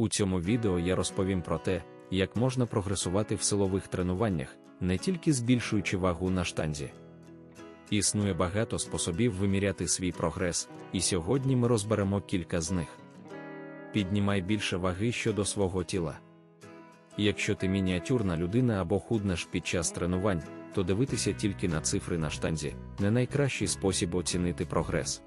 У цьому відео я розповім про те, як можна прогресувати в силових тренуваннях, не тільки збільшуючи вагу на штанзі. Існує багато способів виміряти свій прогрес, і сьогодні ми розберемо кілька з них. Піднімай більше ваги щодо свого тіла. Якщо ти мініатюрна людина або худнеш під час тренувань, то дивитися тільки на цифри на штанзі не найкращий спосіб оцінити прогрес.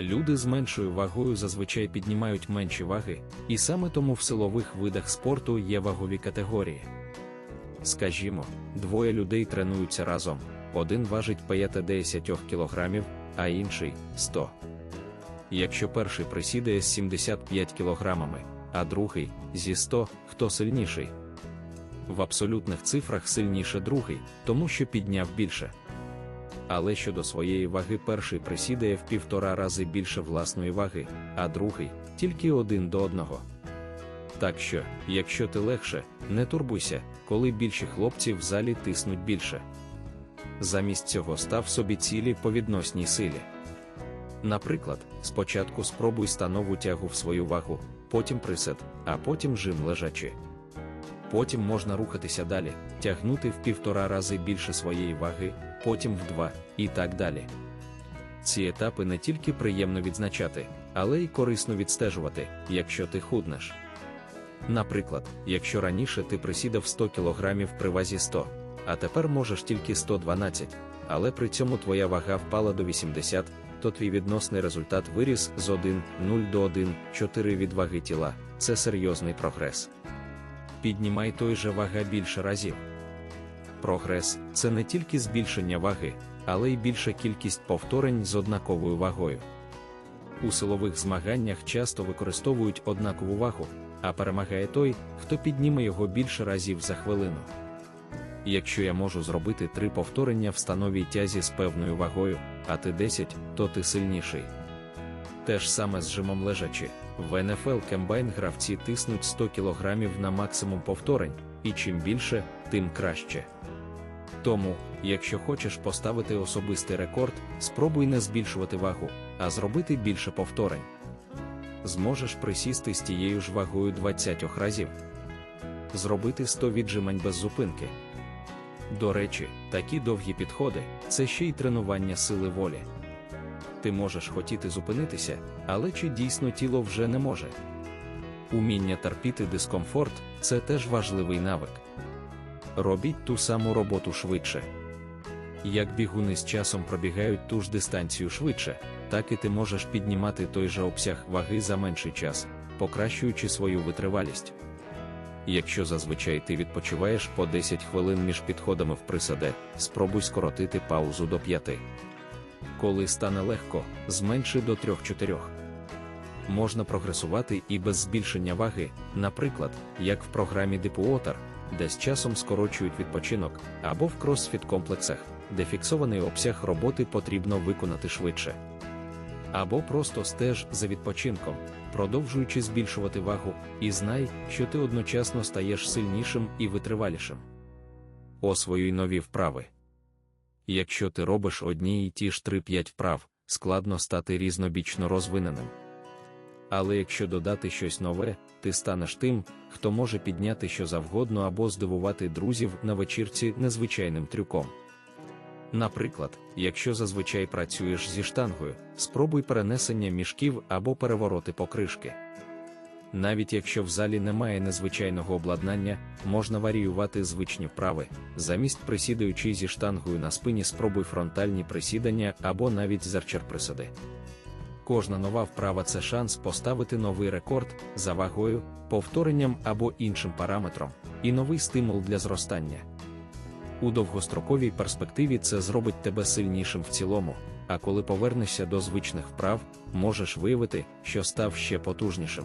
Люди з меншою вагою зазвичай піднімають менші ваги, і саме тому в силових видах спорту є вагові категорії. Скажімо, двоє людей тренуються разом, один важить 50 кг, а інший 100. Якщо перший присідає з 75 кг, а другий зі 100, хто сильніший. В абсолютних цифрах сильніше другий, тому що підняв більше. Але щодо своєї ваги перший присідає в півтора рази більше власної ваги, а другий тільки один до одного. Так що, якщо ти легше, не турбуйся, коли більші хлопці в залі тиснуть більше. Замість цього став собі цілі по відносній силі. Наприклад, спочатку спробуй станову тягу в свою вагу, потім присед, а потім жим лежачи. Потім можна рухатися далі, тягнути в півтора рази більше своєї ваги, потім в два, і так далі. Ці етапи не тільки приємно відзначати, але й корисно відстежувати, якщо ти худнеш. Наприклад, якщо раніше ти присідав 100 кг при вазі 100, а тепер можеш тільки 112, але при цьому твоя вага впала до 80, то твій відносний результат виріс з 1,0 до 1,4 від ваги тіла. Це серйозний прогрес. Піднімай той же вага більше разів. Прогрес це не тільки збільшення ваги, але й більша кількість повторень з однаковою вагою. У силових змаганнях часто використовують однакову вагу, а перемагає той, хто підніме його більше разів за хвилину. Якщо я можу зробити три повторення в становій тязі з певною вагою, а ти 10, то ти сильніший. Те ж саме з жимом лежачи. В НФЛ Кембайн гравці тиснуть 100 кг на максимум повторень, і чим більше, тим краще. Тому, якщо хочеш поставити особистий рекорд, спробуй не збільшувати вагу, а зробити більше повторень. Зможеш присісти з тією ж вагою 20 разів, зробити 100 віджимань без зупинки. До речі, такі довгі підходи це ще й тренування сили волі. Ти можеш хотіти зупинитися, але чи дійсно тіло вже не може? Уміння терпіти дискомфорт це теж важливий навик. Робіть ту саму роботу швидше. Як бігуни з часом пробігають ту ж дистанцію швидше, так і ти можеш піднімати той же обсяг ваги за менший час, покращуючи свою витривалість. Якщо зазвичай ти відпочиваєш по 10 хвилин між підходами в присаде, спробуй скоротити паузу до 5. Коли стане легко, зменши до 3-4. Можна прогресувати і без збільшення ваги, наприклад, як в програмі Deepwater, де з часом скорочують відпочинок, або в CrossFit комплексах, де фіксований обсяг роботи потрібно виконати швидше. Або просто стеж за відпочинком, продовжуючи збільшувати вагу, і знай, що ти одночасно стаєш сильнішим і витривалішим. Освоюй нові вправи. Якщо ти робиш одні й ті ж 3-5 вправ, складно стати різнобічно розвиненим. Але якщо додати щось нове, ти станеш тим, хто може підняти що завгодно або здивувати друзів на вечірці незвичайним трюком. Наприклад, якщо зазвичай працюєш зі штангою, спробуй перенесення мішків або перевороти покришки. Навіть якщо в залі немає незвичайного обладнання, можна варіювати звичні вправи, замість присідаючи зі штангою на спині спробуй фронтальні присідання або навіть зарчер-присади. Кожна нова вправа це шанс поставити новий рекорд за вагою, повторенням або іншим параметром, і новий стимул для зростання. У довгостроковій перспективі це зробить тебе сильнішим в цілому, а коли повернешся до звичних вправ, можеш виявити, що став ще потужнішим.